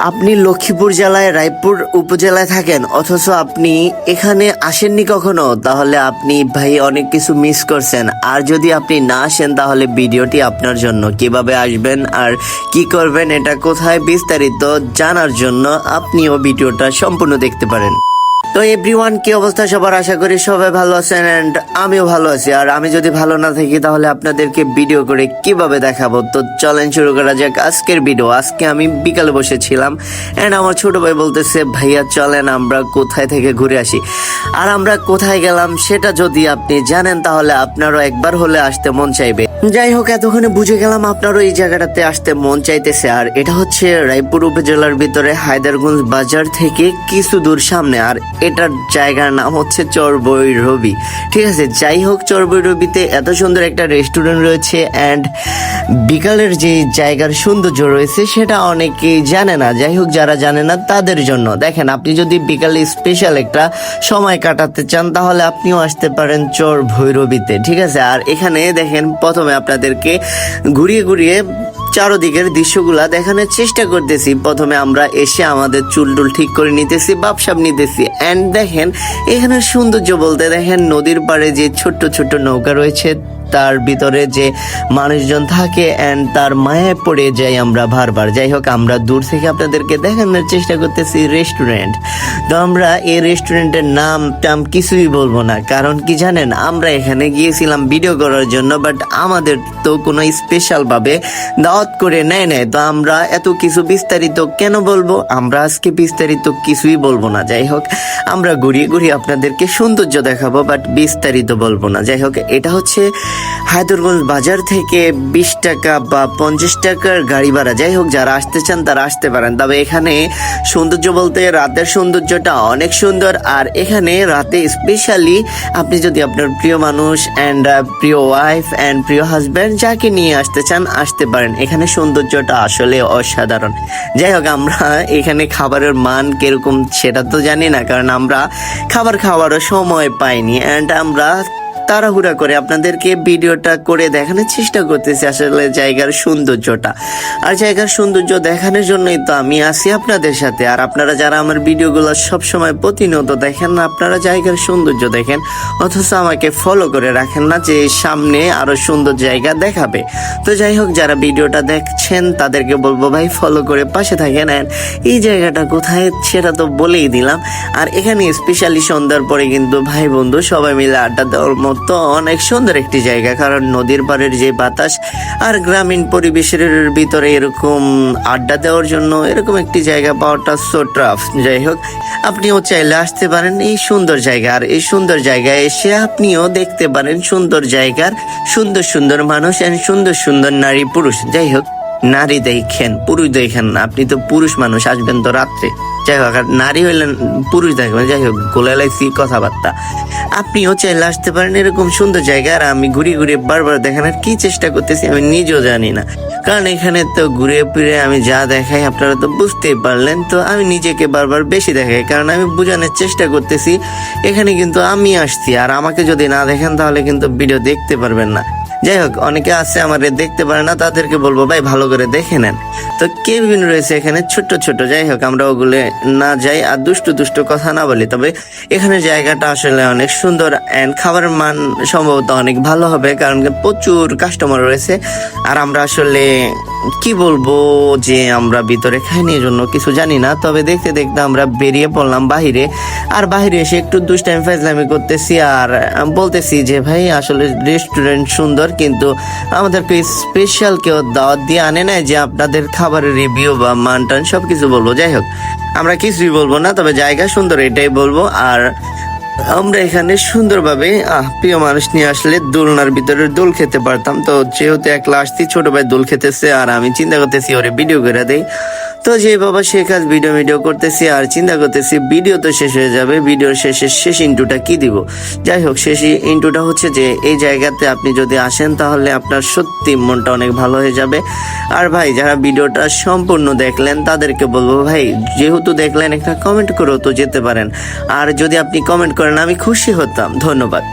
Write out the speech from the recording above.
আপনি লক্ষ্মীপুর জেলায়, রায়পুর উপজেলায় থাকেন, অথচ আপনি এখানে আসেননি কখনো? তাহলে আপনি ভাই অনেক কিছু মিস করছেন। আর যদি আপনি না আসেন, তাহলে ভিডিওটি আপনার জন্য। কীভাবে আসবেন আর কি করবেন, এটা কোথায় বিস্তারিত জানার জন্য আপনিও ভিডিওটা সম্পূর্ণ দেখতে পারেন। তো এভরিওয়ান কি অবস্থা? সবার আশা করি সবাই ভালো আছেন এন্ড আমিও ভালো আছি। আর আমি যদি ভালো না থাকি, তাহলে আপনাদেরকে ভিডিও করে কীভাবে দেখাবো? তো চলেন শুরু করা যাক আজকের ভিডিও আজকে আমি বিকালে বসেছিলাম এন্ড আমার ছোট ভাই বলতেছে, ভাইয়া, চলেন আমরা কোথায় থেকে ঘুরে আসি? আর আমরা কোথায় গেলাম সেটা যদি আপনি জানেন, তাহলে আপনারও একবার হলে আসতে মন চাইবে। যাই হোক, এতক্ষণে বুঝে গেলাম আপনারও এই জায়গাটাতে আসতে মন চাইতেছে। আর এটা হচ্ছে রায়পুর উপজেলার ভিতরে হায়দারগঞ্জ বাজার থেকে কিছু দূর সামনে। আর এটার জায়গার নাম হচ্ছে চরবই রবি। ঠিক আছে, যাই হোক চরবই রবিতে এত সুন্দর একটা রেস্টুরেন্ট রয়েছে অ্যান্ড বিকালের যে জায়গার সৌন্দর্য রয়েছে সেটা অনেকেই জানে না। যাই হোক, যারা জানে না তাদের জন্য। দেখেন, আপনি যদি বিকালে স্পেশাল একটা সময় কাটাতে চান, তাহলে আপনিও আসতে পারেন চর ভৈরবীতে ঠিক আছে, আর এখানে দেখেন, প্রথমে আপনাদেরকে ঘুরিয়ে ঘুরিয়ে চারোদিকের দৃশ্যগুলা দেখানোর চেষ্টা করতেছি। প্রথমে আমরা এসে আমাদের চুল টুল ঠিক করে নিতেছি, বাপসাপ নিতেছি। অ্যান্ড দেখেন, এখানে সৌন্দর্য বলতে দেখেন নদীর পাড়ে যে ছোট্ট ছোট্ট নৌকা রয়েছে তার ভিতরে যে মানুষজন থাকে অ্যান্ড তার মায়ায় পড়ে যাই আমরা বারবার। যাই হোক, আমরা দূর থেকে আপনাদেরকে দেখানোর চেষ্টা করতেছি রেস্টুরেন্ট তো আমরা এই রেস্টুরেন্টের নাম টাম কিছুই বলব না, কারণ কি জানেন, আমরা এখানে গিয়েছিলাম ভিডিও করার জন্য বাট আমাদের তো কোনো স্পেশালভাবে দাওয়াত করে নেয় নেয় তো আমরা এত কিছু বিস্তারিত কেন বলব? আমরা আজকে বিস্তারিত কিছুই বলব না। যাই হোক, আমরা ঘুরিয়ে ঘুরিয়ে আপনাদেরকে সৌন্দর্য দেখাবো বাট বিস্তারিত বলব না। যাই হোক, এটা হচ্ছে হায়দরগঞ্জ বাজার থেকে বিশ টাকা বা পঞ্চাশ টাকার গাড়ি ভাড়া, যাই হোক, যারা আসতে চান তারা আসতে পারেন। তবে এখানে সৌন্দর্য বলতে রাতের সৌন্দর্যটা অনেক সুন্দর, আর এখানে রাতে স্পেশালি আপনি যদি আপনার প্রিয় মানুষ অ্যান্ড প্রিয় ওয়াইফ অ্যান্ড প্রিয় হাজব্যান্ড যাকে নিয়ে আসতে চান, আসতে পারেন। এখানে সৌন্দর্যটা আসলে অসাধারণ। যাই হোক, আমরা এখানে খাবারের মান কীরকম সেটা তো জানি না, কারণ আমরা খাবার খাওয়ারও সময় পাইনি। অ্যান্ড আমরা তাড়াহুড়া করে আপনাদেরকে ভিডিওটা করে দেখানোর চেষ্টা করতেছি আসলে জায়গার সৌন্দর্যটা। আর জায়গার সৌন্দর্য দেখানোর জন্যই তো আমি আছি আপনাদের সাথে। আর আপনারা যারা আমার ভিডিওগুলো সবসময় প্রতিনিয়ত দেখেন না আপনারা জায়গার সৌন্দর্য দেখেন, অথচ আমাকে ফলো করে রাখেন না যে সামনে আরও সুন্দর জায়গা দেখাবে। তো যাই হোক, যারা ভিডিওটা দেখছেন, তাদেরকে বলব ভাই ফলো করে পাশে থাকেন। আর এই জায়গাটা কোথায় সেটা তো বলেই দিলাম। আর এখানে স্পেশালি সন্ধ্যার পরে কিন্তু ভাই বন্ধু সবাই মিলে আড্ডা দেওয়ার মতো অনেক সুন্দর একটি জায়গা, কারণ নদীর পাড়ের যে বাতাস আর গ্রামীণ পরিবেশের ভিতরে এরকম আড্ডা দেওয়ার জন্য এরকম একটি জায়গা পাওয়াটা সো টাফ যাই হোক, আপনিও চাইলে আসতে পারেন এই সুন্দর জায়গা। আর এই সুন্দর জায়গায় এসে আপনিও দেখতে পারেন সুন্দর জায়গার সুন্দর সুন্দর মানুষ এন্ড সুন্দর সুন্দর নারী পুরুষ। যাই হোক, নারী দেখেন, পুরুষ দেখেন আপনি তো পুরুষ মানুষ, আসবেন তো রাত্রে। যাই হোক আর নারী হইলেন পুরুষ দেখবেন যাই হোক গোলালাইছি কথাবার্তা। আপনিও চাইলে আসতে পারেন এরকম সুন্দর জায়গা, আর আমি ঘুরে ঘুরে বারবার দেখানোর কি চেষ্টা করতেছি আমি নিজেও জানি না। কারণ এখানে তো ঘুরে ফিরে আমি যা দেখাই আপনারা তো বুঝতেই পারলেন, তো আমি নিজেকে বারবার বেশি দেখাই, কারণ আমি বোঝানোর চেষ্টা করতেছি, এখানে কিন্তু আমি আসছি, আর আমাকে যদি না দেখেন তাহলে কিন্তু ভিডিও দেখতে পারবেন না। যাই হোক, অনেকে আছে আমার দেখতে পারে না, তাদেরকে বলব, ভাই, ভালো করে দেখে নেন। তো কেবিন রয়েছে এখানে ছোট ছোট যাই হোক, আমরা ওগুলো না যাই আর দুষ্টু দুষ্টু কথা না বলি, তবে এখানে জায়গাটা আসলে অনেক সুন্দর অ্যান্ড খাবারের মান সম্ভবত অনেক ভালো হবে, কারণ প্রচুর কাস্টমার রয়েছে। আর আমরা আসলে কি বলব যে আমরা ভিতরে খাইনি জন্য কিছু জানি না, তবে দেখতে দেখতে আমরা বেরিয়ে পড়লাম বাহিরে। আর বাহিরে এসে একটু দুষ্টাইম ফাইজলামি করতেছি আর বলতেছি যে, ভাই, আসলে রেস্টুরেন্ট সুন্দর কিন্তু আমাদেরকে স্পেশাল কেউ দাওয়াত দিয়ে আনে না যে আপনাদের খাবারের রিভিউ বা মান টান সব কিছু বলব। যাই হোক, আমরা কিছুই বলব না, তবে জায়গা সুন্দর, এটাই বলব। আর আমরা এখানে সুন্দরভাবে, আহ, প্রিয় মানুষ নিয়ে আসলে দোলনার ভিতরে দোল খেতে পারতাম। তো যেহেতু একলা আসছি, ছোট ভাই দোল খেতেছে আর আমি চিন্তা করতেছি ওরে ভিডিও করে দেই। তো যে বাবা সে কাজ ভিডিও ভিডিও করতেছি আর চিন্তা করতেছি ভিডিও তো শেষ হয়ে যাবে ভিডিওর শেষে শেষ ইন্টুটা কি দিব? যাই হোক, শেষ ইন্টুটা হচ্ছে যে এই জায়গাতে আপনি যদি আসেন তাহলে আপনার সত্যি মনটা অনেক ভালো হয়ে যাবে। আর ভাই, যারা ভিডিওটা সম্পূর্ণ দেখলেন তাদেরকে বলব, ভাই, যেহেতু দেখলেন, একটা কমেন্ট করেও তো যেতে পারেন। আর যদি আপনি কমেন্ট করেন আমি খুশি হতাম ধন্যবাদ।